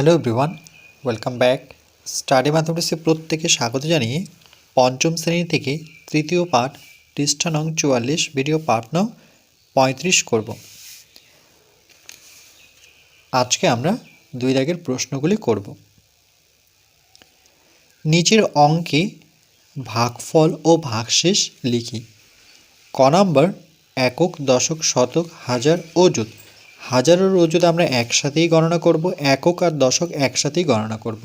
Hello everyone welcome back study ম্যাথমেটিক্সে প্রত্যেকে স্বাগত জানিয়ে পঞ্চম শ্রেণি থেকে তৃতীয় পাঠ, পৃষ্ঠা নং চুয়াল্লিশ ভিডিও পাঠ নং পঁয়ত্রিশ করব। আজকে আমরা দুই দাগের প্রশ্নগুলি করব। নিচের অঙ্কে ভাগফল ও ভাগশেষ লিখি। ক নম্বর, একক, দশক, শতক, হাজার, অযুত। হাজারের অযুত আমরা একসাথেই গণনা করব, একক আর দশক একসাথেই গণনা করব।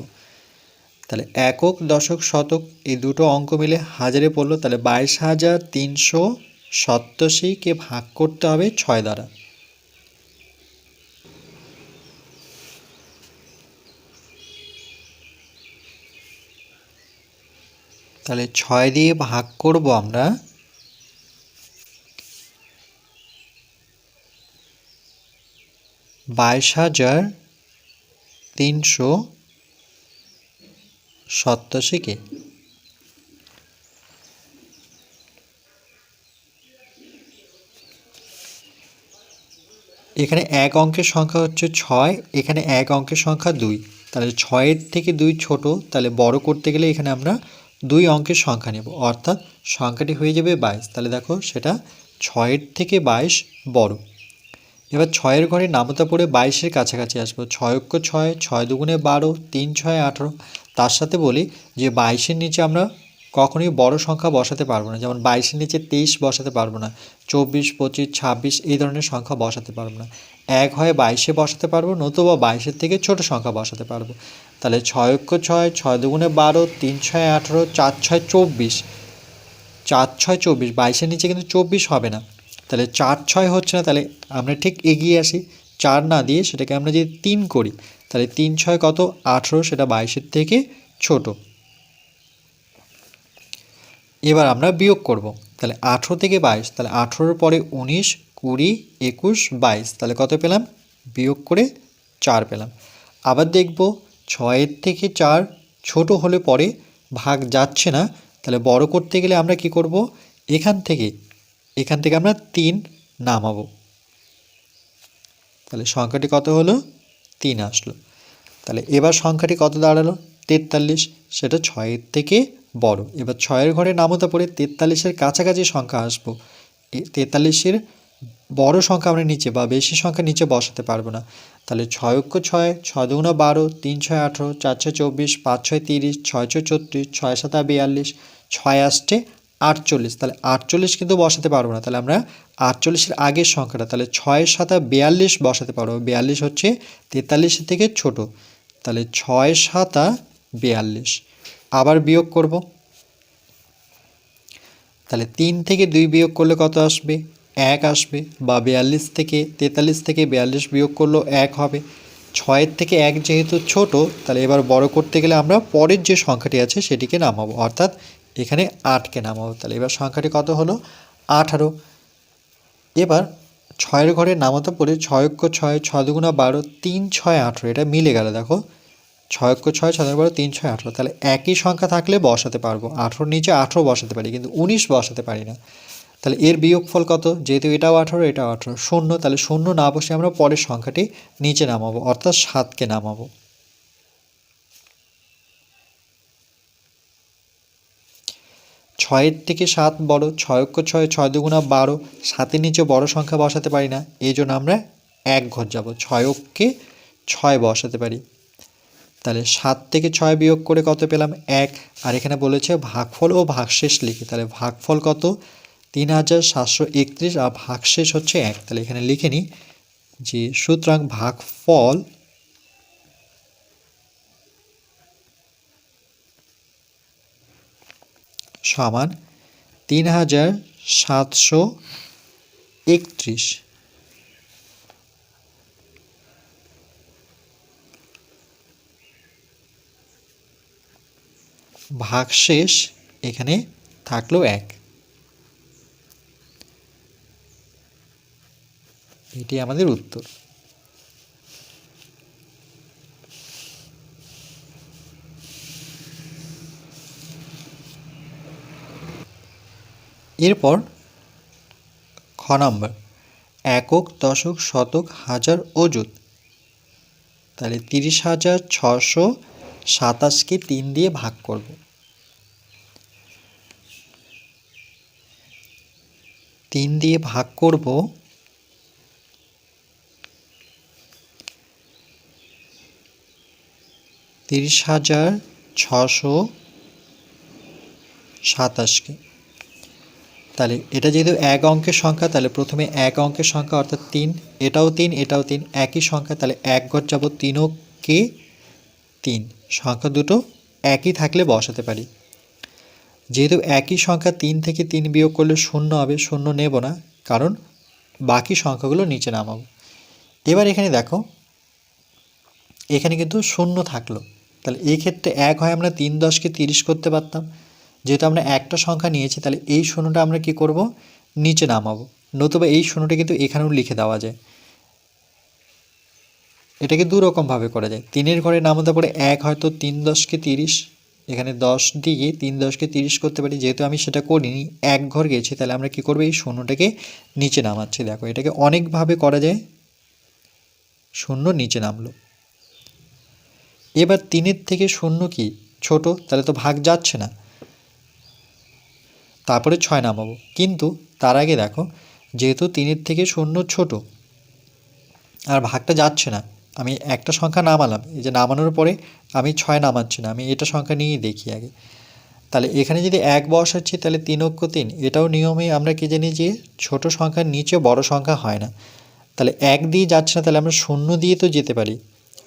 তাহলে একক, দশক, শতক, এই দুটো অঙ্ক মিলে হাজারে পড়ল, তাহলে বাইশ হাজার তিনশো সপ্তাশিকে ভাগ করতে হবে ছয় দ্বারা। তাহলে ছয় দিয়ে ভাগ করব আমরা বাইশ হাজার তিনশো সপ্তাশিকে এখানে এক অঙ্কের সংখ্যা হচ্ছে ছয়, এখানে এক অঙ্কের সংখ্যা দুই। তাহলে ছয়ের থেকে দুই ছোট, তাহলে বড় করতে গেলে এখানে আমরা দুই অঙ্কের সংখ্যা নেব। অর্থাৎ সংখ্যাটি হয়ে যাবে বাইশ। তাহলে দেখো সেটা ছয়ের থেকে বাইশ বড়। এবার ছয়ের ঘরে নামতা পড়ে বাইশের কাছাকাছি আসব। ছয় অক্ষ ছয় ছয় দুগুণে বারো, তিন ছয় আঠেরো। তার সাথে বলি যে বাইশের নিচে আমরা কখনোই বড় সংখ্যা বসাতে পারব না। যেমন বাইশের নিচে তেইশ বসাতে পারব না, চব্বিশ, পঁচিশ, ছাব্বিশ এই ধরনের সংখ্যা বসাতে পারব না। এক হয় বাইশে বসাতে পারব, নতুবা বাইশের থেকে ছোট সংখ্যা বসাতে পারব। তাহলে ছয় অক্ষ ছয় ছয় দুগুণে বারো, তিন ছয় আঠেরো, চার ছয় চব্বিশ, চার ছয় চব্বিশ, বাইশের নিচে কিন্তু চব্বিশ হবে না। তাহলে চার ছয় হচ্ছে না, তাহলে আমরা ঠিক এগিয়ে আসি। চার না দিয়ে সেটাকে আমরা যদি তিন করি, তাহলে তিন ছয় কত? আঠেরো, সেটা বাইশের থেকে ছোট। এবার আমরা বিয়োগ করব। তাহলে আঠেরো থেকে বাইশ, তাহলে আঠেরোর পরে উনিশ, কুড়ি, একুশ, বাইশ, তাহলে কত পেলাম? বিয়োগ করে চার পেলাম। আবার দেখব ছয়ের থেকে চার ছোট হলে পরে ভাগ যাচ্ছে না, তাহলে বড় করতে গেলে আমরা কি করব? এখান থেকে এখান থেকে আমরা তিন নামাবো। তাহলে সংখ্যাটি কত হলো? তিন আসলো। তাহলে এবার সংখ্যাটি কত দাঁড়াল? তেতাল্লিশ। সেটা ছয়ের থেকে বড়। এবার ছয়ের ঘরে নামতা পড়ে তেতাল্লিশের কাছাকাছি সংখ্যা আসব। তেতাল্লিশের বড় সংখ্যা আমরা নিচে বা বেশি সংখ্যা নিচে বসাতে পারব না। তাহলে ছয় অক্ষ ছয় ছয় দুগুণ বারো, তিন ছয় আঠেরো, চার ছয় চব্বিশ, পাঁচ ছয় তিরিশ, ছয় ছয় ছত্রিশ, ছয় সাতা বিয়াল্লিশ, ছয় আসছে আটচল্লিশ, তাহলে আটচল্লিশ কিন্তু বসাতে পারব না, তাহলে আমরা আটচল্লিশের আগের সংখ্যাটা, তাহলে ছয় সাতা বিয়াল্লিশ বসাতে পারব, বিয়াল্লিশ হচ্ছে তেতাল্লিশের থেকে ছোট, তাহলে ছয় সাতা বিয়াল্লিশ, আবার বিয়োগ করব, তাহলে তিন থেকে দুই বিয়োগ করলে কত আসবে? এক আসবে, বা বিয়াল্লিশ থেকে তেতাল্লিশ থেকে বিয়াল্লিশ বিয়োগ করলেও এক হবে, ছয়ের থেকে এক যেহেতু ছোট, তাহলে এবার বড় করতে গেলে আমরা পরের যে সংখ্যাটি আছে সেটিকে নামাবো, অর্থাৎ এখানে আটকে নামাবো। তাহলে এবার সংখ্যাটি কত হলো? আঠারো। এবার ছয়ের ঘরে নামাতে পড়ে ছয় অক্ষ ছয় ছয় দুগুণা বারো, তিন ছয় আঠেরো। এটা মিলে গেল, দেখো। ছয় অক্ষ ছয় ছয় বারো, তিন ছয় আঠেরো। তাহলে একই সংখ্যা থাকলে বসাতে পারব। আঠেরোর নিচে আঠেরো বসাতে পারি, কিন্তু উনিশ বসাতে পারি না। তাহলে এর বিয়োগফল কত? যেহেতু এটাও আঠেরো এটাও আঠেরো। শূন্য। তাহলে শূন্য না বসে আমরা পরের সংখ্যাটি নিচে নামাবো, অর্থাৎ সাতকে নামাবো। ছয়ের থেকে সাত বড়, ছয় অক্ষ ছয় ছয় দুগুণা বারো, সাতের নিচে বড় সংখ্যা বসাতে পারি না। এই জন্য আমরা এক ঘর যাব। ছয় অক্ষে ছয় বসাতে পারি। তাহলে সাত থেকে ছয় বিয়োগ করে কত পেলাম? এক। আর এখানে বলেছে ভাগফল ও ভাগশেষ লিখি। তাহলে ভাগফল কত? তিন হাজার সাতশো একত্রিশ আর ভাগশেষ হচ্ছে এক। তাহলে এখানে লিখে নিই যে সুতরাং ভাগফল সমান তিন হাজার সাতশো একত্রিশ। ভাগশেষ এখানে থাকল এক। এটি আমাদের উত্তর। এরপর খ নম্বর, একক, দশক, শতক, হাজার, অযুত। তাহলে তিরিশ হাজার ছশো সাতাশকে তিন দিয়ে ভাগ করব। তিন দিয়ে ভাগ করব তিরিশ হাজার ছশো সাতাশকে। তাহলে এটা যেহেতু এক অঙ্কের সংখ্যা, তাহলে প্রথমে এক অঙ্কের সংখ্যা অর্থাৎ তিন, এটাও তিন এটাও তিন, একই সংখ্যা, তাহলে এক ঘর যাব তিনকে তিন। সংখ্যা দুটো একই থাকলে বসাতে পারি। যেহেতু একই সংখ্যা তিন থেকে তিন বিয়োগ করলে শূন্য হবে, শূন্য নেব না, কারণ বাকি সংখ্যাগুলো নিচে নামাবো। এবার এখানে দেখো, এখানে কিন্তু শূন্য থাকল। তাহলে এই ক্ষেত্রে এক হয় আমরা তিন দশকে তিরিশ করতে পারতাম যেহেতু আমরা একটা সংখ্যা নিয়েছি, তাহলে এই শূন্যটা আমরা কি করব? নিচে নামাবো। নতুবা এই শূন্যটা কিন্তু এখানেও লিখে দেওয়া যায়। এটাকে দু রকমভাবে করা যায়। তিনের ঘরে নামাতে পরে এক, হয়তো তিন দশকে তিরিশ। এখানে দশ দিয়ে তিন দশকে তিরিশ করতে পারি। যেহেতু আমি সেটা করিনি, এক ঘর গেছি, তাহলে আমরা কি করব? এই শূন্যটাকে নিচে নামাচ্ছি। দেখো, এটাকে অনেকভাবে করা যায়। শূন্য নিচে নামলো। এবার তিনের থেকে শূন্য কি? ছোট, তাহলে তো ভাগ যাচ্ছে না। তারপরে ছয় নামাবো। কিন্তু তার আগে দেখো, যেহেতু তিনের থেকে শূন্য ছোট, আর ভাগটা যাচ্ছে না, আমি একটা সংখ্যা নামালাম, এই যে নামানোর পরে আমি ছয় নামাচ্ছি না, আমি এটা সংখ্যা নিয়েই দেখি আগে। তাহলে এখানে যদি এক বসাচ্ছি, তাহলে তিন অক্ষ তিন, এটাও নিয়মে আমরা কি জানি যে ছোট সংখ্যার নিচে বড় সংখ্যা হয় না। তাহলে এক দিয়ে যাচ্ছে না, তাহলে আমরা শূন্য দিয়ে তো যেতে পারি।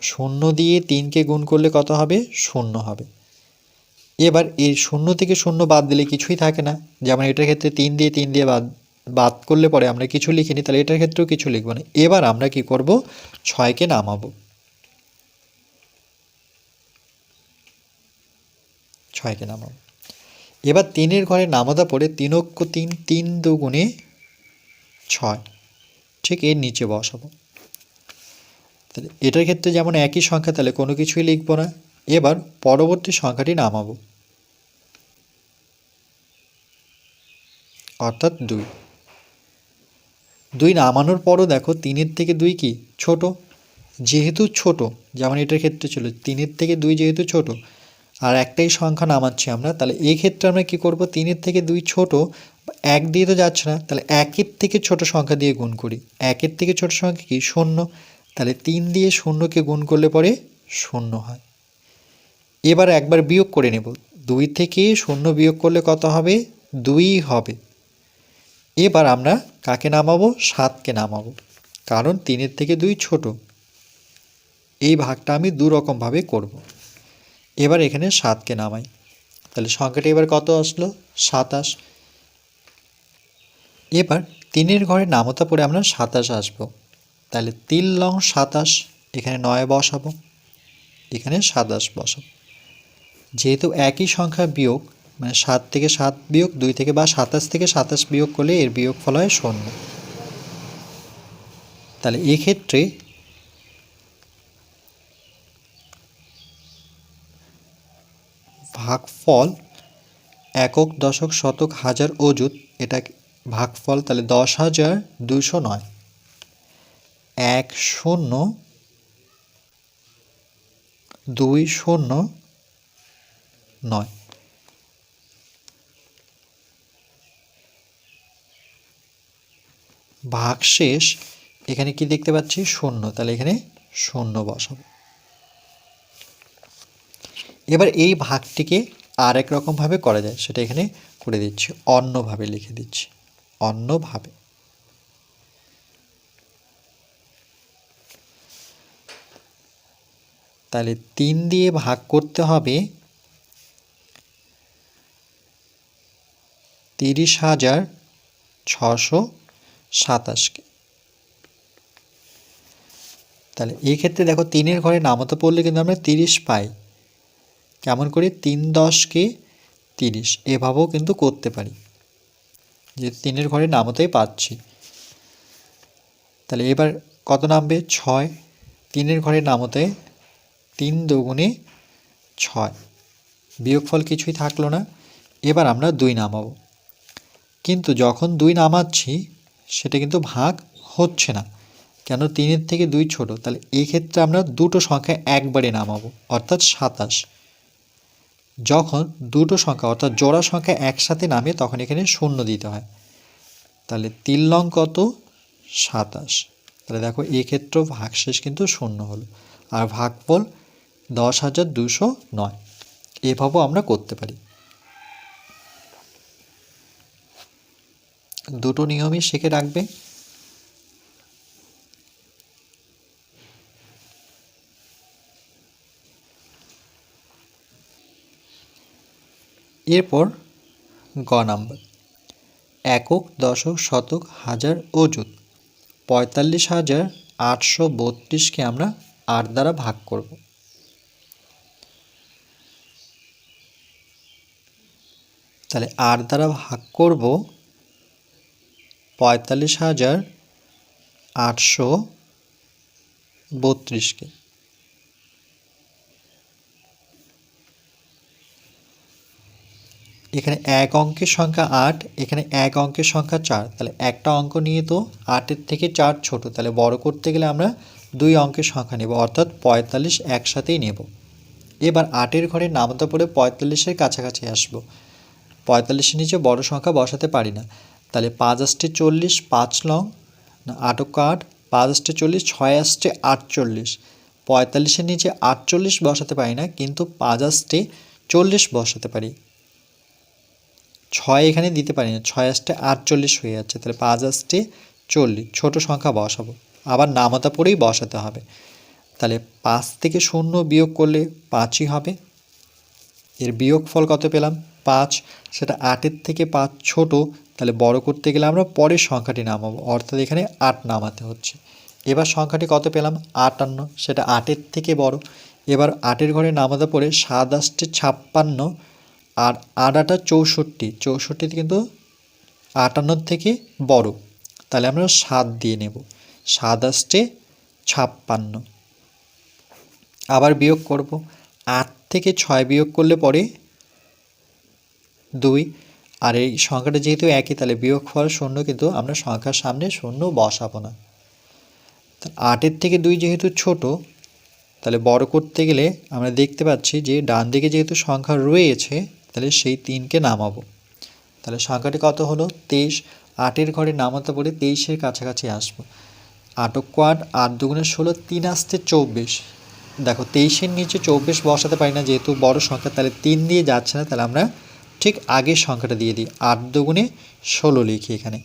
শূন্য দিয়ে তিনকে গুণ করলে কত হবে? শূন্য হবে। এবার এই শূন্য থেকে শূন্য বাদ দিলে কিছুই থাকে না। যেমন এটার ক্ষেত্রে তিন দিয়ে তিন দিয়ে বাদ বাদ করলে পরে আমরা কিছু লিখিনি, তাহলে এটার ক্ষেত্রেও কিছু লিখব না। এবার আমরা কি করব? ছয়কে নামাবো। ছয়কে নামাবো। এবার তিনের ঘরে নামাদা পরে তিনক্ষ তিন তিন দুগুণে ছয়। ঠিক এর নিচে বসাবো। তাহলে এটার ক্ষেত্রে যেমন একই সংখ্যা, তাহলে কোনো কিছুই লিখব না। এবার পরবর্তী সংখ্যাটি নামাবো। অর্থাৎ দুই। দুই নামানোর পরও দেখো তিনের থেকে দুই কি? ছোট। যেহেতু ছোট, যেমন এটার ক্ষেত্রে ছিল, তিনের থেকে দুই যেহেতু ছোট, আর একটাই সংখ্যা নামাচ্ছি আমরা, তাহলে এই ক্ষেত্রে আমরা কি করব? তিনের থেকে দুই ছোট, এক দিয়ে তো যাচ্ছে না, তাহলে একের থেকে ছোট সংখ্যা দিয়ে গুণ করি। একের থেকে ছোট সংখ্যা কি? শূন্য। তাহলে তিন দিয়ে শূন্যকে গুণ করলে পরে শূন্য হয়। এবার একবার বিয়োগ করে নেব। দুই থেকে শূন্য বিয়োগ করলে কত হবে? দুই হবে। এবার আমরা কাকে নামাবো? সাতকে নামাবো। কারণ তিনের থেকে দুই ছোট। এই ভাগটা আমি দু রকমভাবে করব। এবার এখানে সাতকে নামাই। তাহলে সংখ্যাটা এবার কত আসলো? সাতাশ। এবার তিনের ঘরে নামতা পরে আমরা সাতাশ আসব। তাহলে তিন লং সাতাশ, এখানে নয় বসাবো। এখানে সাতাশ বসাবো। যেহেতু একই সংখ্যা বিয়োগ মানে সাত থেকে সাত বিয়োগ দুই থেকে বা সাতাশ থেকে সাতাশ বিয়োগ করলে এর বিয়োগ ফল হয় শূন্য। তাহলে এক্ষেত্রে ভাগফল একক দশক শতক হাজার অযুত, এটা ভাগফল তাহলে দশ হাজার দুশো নয়। এক শূন্য দুই শূন্য নয়। ভাগশেষ এখানে কি দেখতে পাচ্ছি? শূন্য। তাহলে এখানে শূন্য বসাবো। এবার এই ভাগটিকে আর এক রকমভাবে করা যায়। সেটা এখানে করে দিচ্ছি। অন্যভাবে লিখে দিচ্ছি। অন্যভাবে। তাহলে তিন দিয়ে ভাগ করতে হবে তিরিশ হাজার ছশো সাতাশকে। তাহলে এই ক্ষেত্রে দেখো তিনের ঘরে নামতে পড়লে কিন্তু আমরা তিরিশ পাই। কেমন করে? তিন দশকে তিরিশ। এভাবেও কিন্তু করতে পারি। যে তিনের ঘরে নামতেই পাচ্ছি। তাহলে এবার কত নামবে? ছয়। তিনের ঘরে নামতে তিন দুগুণে ছয়। বিয়োগফল কিছুই থাকল না। এবার আমরা দুই নামাবো। কিন্তু যখন দুই নামাচ্ছি সেটা কিন্তু ভাগ হচ্ছে না। কেন তিনের থেকে দুই ছোট? তাহলে এই ক্ষেত্রে আমরা দুটো সংখ্যা একবারে নামাবো, অর্থাৎ সাতাশ। যখন দুটো সংখ্যা, অর্থাৎ জোড়া সংখ্যা একসাথে নামে তখন এখানে শূন্য দিতে হয়। তাহলে তিন লং কত? সাতাশ। তাহলে দেখো এই ভাগশেষ কিন্তু শূন্য হলো। আর ভাগফল দশ হাজার দুশো নয়। এভাবেও আমরা করতে পারি। দুটো নিয়মই শিখে রাখবে। এরপর গ নাম্বার। একক, দশক, শতক, হাজার, অযুত। পঁয়তাল্লিশ হাজার আটশো বত্রিশকে আমরা আট দ্বারা ভাগ করব। তাহলে আট দ্বারা ভাগ করব পঁয়তাল্লিশ হাজার আটশো বত্রিশকে এখানে এক অঙ্কের সংখ্যা আট, এখানে এক অঙ্কের সংখ্যা চার। তাহলে একটা অঙ্ক নিয়ে তো আটের থেকে চার ছোট। তাহলে বড় করতে গেলে আমরা দুই অঙ্কের সংখ্যা নেব, অর্থাৎ পঁয়তাল্লিশ একসাথেই নেব। এবার আটের ঘরে নামতে পড়ে পঁয়তাল্লিশের কাছাকাছি আসব। পঁয়তাল্লিশের নিচে বড় সংখ্যা বসাতে পারি না। তাহলে পাঁচ আসছে চল্লিশ, পাঁচ না আটক আট পাঁচ আসছে চল্লিশ, ছয় আসছে আটচল্লিশ। পঁয়তাল্লিশের নিচে আটচল্লিশ বসাতে পারি না, কিন্তু পাঁচ আসছে চল্লিশ বসাতে পারি। ছয় এখানে দিতে পারি না, ছয় আসতে আটচল্লিশ হয়ে যাচ্ছে, তাহলে পাঁচ আসতে চল্লিশ, ছোটো সংখ্যা বসাবো। আবার নামাতা পরেই বসাতে হবে। তাহলে পাঁচ থেকে শূন্য বিয়োগ করলে পাঁচই হবে। এর বিয়োগ ফল কত পেলাম? পাঁচ, সেটা আটের থেকে পাঁচ ছোট তাহলে বড় করতে গেলে আমরা পরের সংখ্যাটি নামাবো, অর্থাৎ এখানে আট নামাতে হচ্ছে। এবার সংখ্যাটি কত পেলাম? আটান্ন, সেটা আটের থেকে বড়। এবার আটের ঘরে নামাতে পরে সাত আসতে ছাপ্পান্ন আর আটাটা চৌষট্টি। চৌষট্টিতে কিন্তু আটান্নর থেকে বড়। তাহলে আমরা সাত দিয়ে নেব। সাত আসছে ছাপ্পান্ন। আবার বিয়োগ করব। আট থেকে ছয় বিয়োগ করলে পরে দুই। আর এই সংখ্যাটা যেহেতু একই, তাহলে বিয়োগ ফল শূন্য কিন্তু আমরা সংখ্যার সামনে শূন্য বসাবো না। আটের থেকে দুই যেহেতু ছোট, তাহলে বড় করতে গেলে আমরা দেখতে পাচ্ছি যে ডান দিকে যেহেতু সংখ্যা রয়েছে, তাহলে সেই তিনকে নামাবো। তাহলে সংখ্যাটি কত হলো? তেইশ। আটের ঘরে নামাতে পরে তেইশের কাছাকাছি আসব। আটক কোয়াট আট দুগুণে ষোলো, তিন আসতে চব্বিশ। দেখো, তেইশের নিচে চব্বিশ বসাতে পারি না, যেহেতু বড় সংখ্যা, তাহলে তিন দিয়ে যাচ্ছে না, তাহলে আমরা ঠিক আগের সংখ্যাটা দিয়ে দিই। আট দুগুণে ষোলো লিখি এখানে।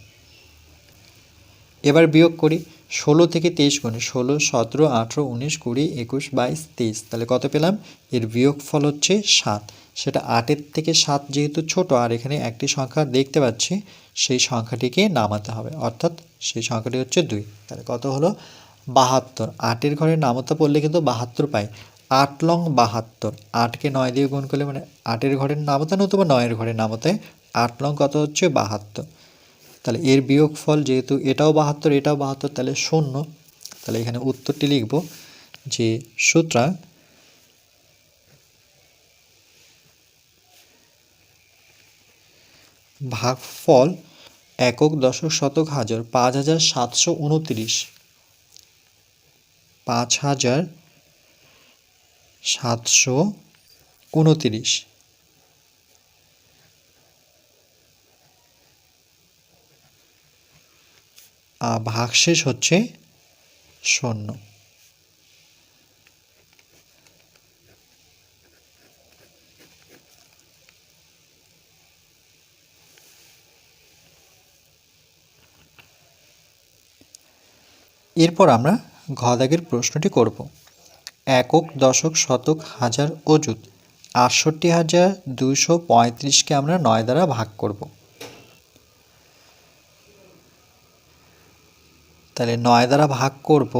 এবার বিয়োগ করি। ষোলো থেকে তেইশ গুণে। ষোলো, সতেরো, আঠেরো, উনিশ, কুড়ি, একুশ, বাইশ, তেইশ। তাহলে কত পেলাম? এর বিয়োগ ফল হচ্ছে সাত। সেটা আটের থেকে সাত যেহেতু ছোট, আর এখানে একটি সংখ্যা দেখতে পাচ্ছি, সেই সংখ্যাটিকে নামাতে হবে। অর্থাৎ সেই সংখ্যাটি হচ্ছে দুই। তাহলে কত হলো? বাহাত্তর। আটের ঘরে নামাতে পড়লে কিন্তু বাহাত্তর পাই। আট লং বাহাত্তর। আটকে নয় দিয়ে গুণ করলে মানে আটের ঘরের নামতে নতুবা নয়ের ঘরের নামতে আট লং কত হচ্ছে বাহাত্তর। তাহলে এর বিয়োগ ফল যেহেতু এটাও বাহাত্তর এটাও বাহাত্তর, তাহলে শূন্য। তাহলে এখানে উত্তরটি লিখব যে সুতরাং ভাগফল একক দশক শতক হাজার পাঁচ হাজার সাতশো উনত্রিশ। পাঁচ হাজার সাতশো উনতিরিশ। ভাগশেষ হচ্ছে শূন্য। এরপর আমরা ঘদাগের প্রশ্নটি করব। একক দশক শতক হাজার অযুত। আটষট্টি হাজার দুইশো পঁয়ত্রিশকে আমরা নয় দ্বারা ভাগ করব। তাহলে নয় দ্বারা ভাগ করব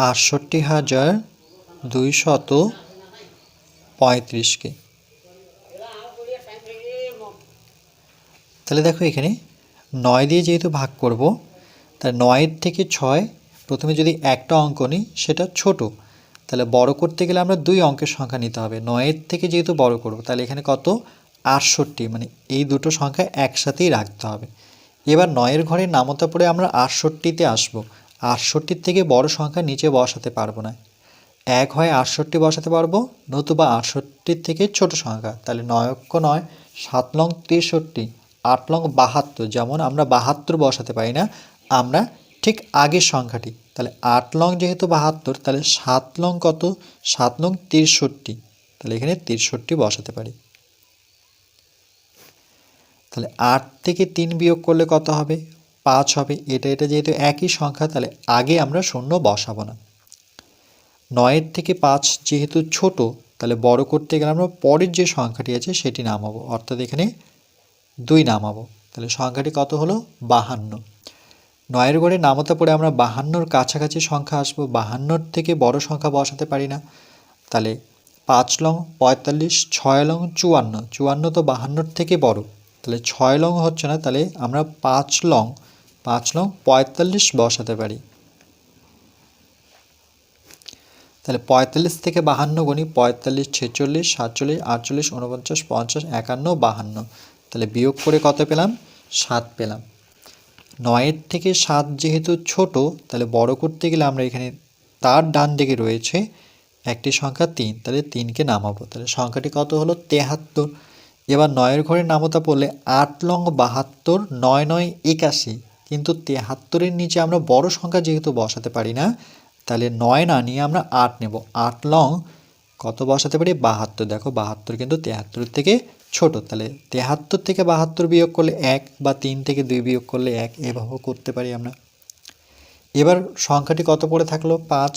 আটষট্টি হাজার দুইশত পঁয়ত্রিশকে তাহলে দেখো এখানে নয় দিয়ে যেহেতু ভাগ করব, তাহলে নয়ের থেকে ছয় প্রথমে যদি একটা অঙ্ক নিই, সেটা ছোট। তাহলে বড় করতে গেলে আমরা দুই অঙ্কের সংখ্যা নিতে হবে। নয়ের থেকে যেহেতু বড় করব, তাহলে এখানে কত? আটষট্টি। মানে এই দুটো সংখ্যা একসাথেই রাখতে হবে। এবার নয়ের ঘরে নামতা পড়ে আমরা আটষট্টিতে আসব। আটষট্টির থেকে বড় সংখ্যা নিচে বসাতে পারব না। এক হয় আটষট্টি বসাতে পারব, নতুবা আটষট্টির থেকে ছোট সংখ্যা। তাহলে নয়ক্য নয়, সাত লং তেষট্টি, আট লং বাহাত্তর। যেমন আমরা বাহাত্তর বসাতে পারি না, আমরা ঠিক আগের সংখ্যাটি। তাহলে আট লং যেহেতু বাহাত্তর, তাহলে সাত লং কত? সাত লং তেষট্টি। তাহলে এখানে তেষট্টি বসাতে পারি। তাহলে আট থেকে তিন বিয়োগ করলে কত হবে? পাঁচ হবে। এটা এটা যেহেতু একই সংখ্যা, তাহলে আগে আমরা শূন্য বসাবো না। নয়ের থেকে পাঁচ যেহেতু ছোট, তাহলে বড় করতে গেলে আমরা পরের যে সংখ্যাটি আছে সেটি নামাবো। অর্থাৎ এখানে দুই নামাবো। তাহলে সংখ্যাটি কত হলো? বাহান্ন। নয়ের গড়ে নামতে পড়ে আমরা বাহান্নর কাছাকাছি সংখ্যা আসব, বাহান্নর থেকে বড় সংখ্যা বসাতে পারি না। তাহলে পাঁচ লং, পঁয়তাল্লিশ, ছয় লং, চুয়ান্ন চুয়ান্ন তো বাহান্নর থেকে বড়। তাহলে ছয় লং হচ্ছে না, তাহলে আমরা পাঁচ লং পাঁচ লং, পঁয়তাল্লিশ বসাতে পারি। তাহলে পঁয়তাল্লিশ থেকে বাহান্ন গণি পঁয়তাল্লিশ, ছেচল্লিশ, সাতচল্লিশ, আটচল্লিশ উনপঞ্চাশ পঞ্চাশ, একান্ন, বাহান্ন। তাহলে বিয়োগ করে কত পেলাম? সাত পেলাম। নয়ের থেকে সাত যেহেতু ছোট, তাহলে বড় করতে গেলে আমরা এখানে তার ডান দিকে রয়েছে একটি সংখ্যা তিন, তাহলে তিনকে নামাবো। তাহলে সংখ্যাটি কত হলো? তেহাত্তর। এবার নয়ের ঘরে নামতা পড়লে আট লং বাহাত্তর, নয় নয় একাশি। কিন্তু তেহাত্তরের নিচে আমরা বড় সংখ্যা যেহেতু বসাতে পারি না, তাহলে নয় না নিয়ে আমরা আট নেব। আট লং কত বসাতে পারি? বাহাত্তর। দেখো, বাহাত্তর কিন্তু তেহাত্তর থেকে ছোট, তাহলে তেহাত্তর থেকে বাহাত্তর বিয়োগ করলে এক বা তিন থেকে দুই বিয়োগ করলে এক, এভাবেও করতে পারি আমরা। এবার সংখ্যাটি কত পড়ে থাকল? পাঁচ।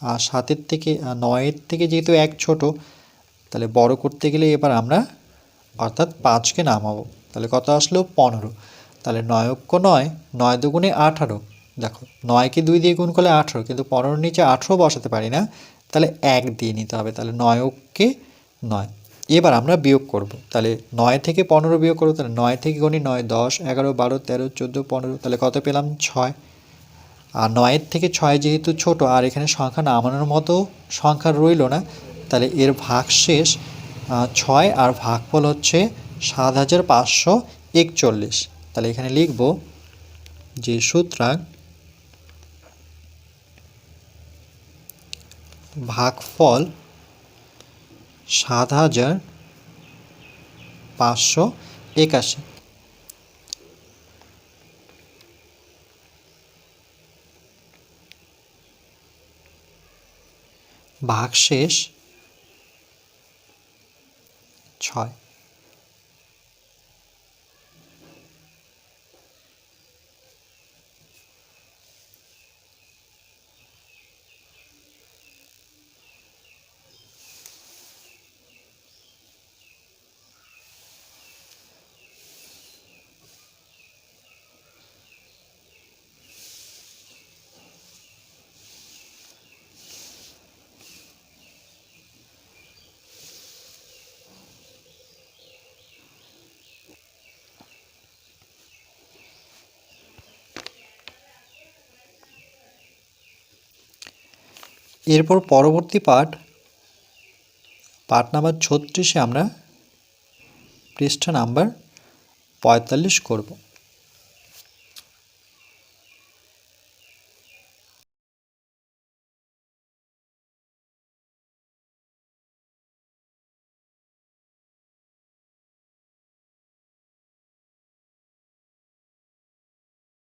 আর সাতের থেকে নয়ের থেকে যেহেতু এক ছোট, তাহলে বড় করতে গেলে এবার আমরা, অর্থাৎ পাঁচকে নামাবো। তাহলে কত আসলো? পনেরো। তাহলে নয়ক্য নয় নয় দুগুণে আঠারো। দেখো, নয়কে দুই দিয়ে গুণ করলে আঠারো, কিন্তু পনেরোর নিচে আঠারো বসাতে পারি না। তাহলে এক দিয়ে নিতে হবে, তাহলে নয়ককে নয়। এবার আমরা বিয়োগ করব। তাহলে নয় থেকে পনেরো বিয়োগ করব, তাহলে নয় থেকে গণি নয়, দশ, এগারো, বারো, তেরো, চোদ্দ, পনেরো, তাহলে কত পেলাম? ছয়। আর নয়ের থেকে ছয় যেহেতু ছোট, আর এখানে সংখ্যা নামানোর মতো সংখ্যা রইল না, তাহলে এর ভাগ শেষ ছয় আর ভাগফল হচ্ছে সাত হাজার পাঁচশো একচল্লিশ। তাহলে এখানে লিখব যে সুতরাং ভাগফল সাত হাজার পাঁচশো একাশি। ভাগশেষ ছয়। এরপর পরবর্তী পাঠ পাঠ নাম্বার ছত্রিশে আমরা পৃষ্ঠা নাম্বার পঁয়তাল্লিশ করব।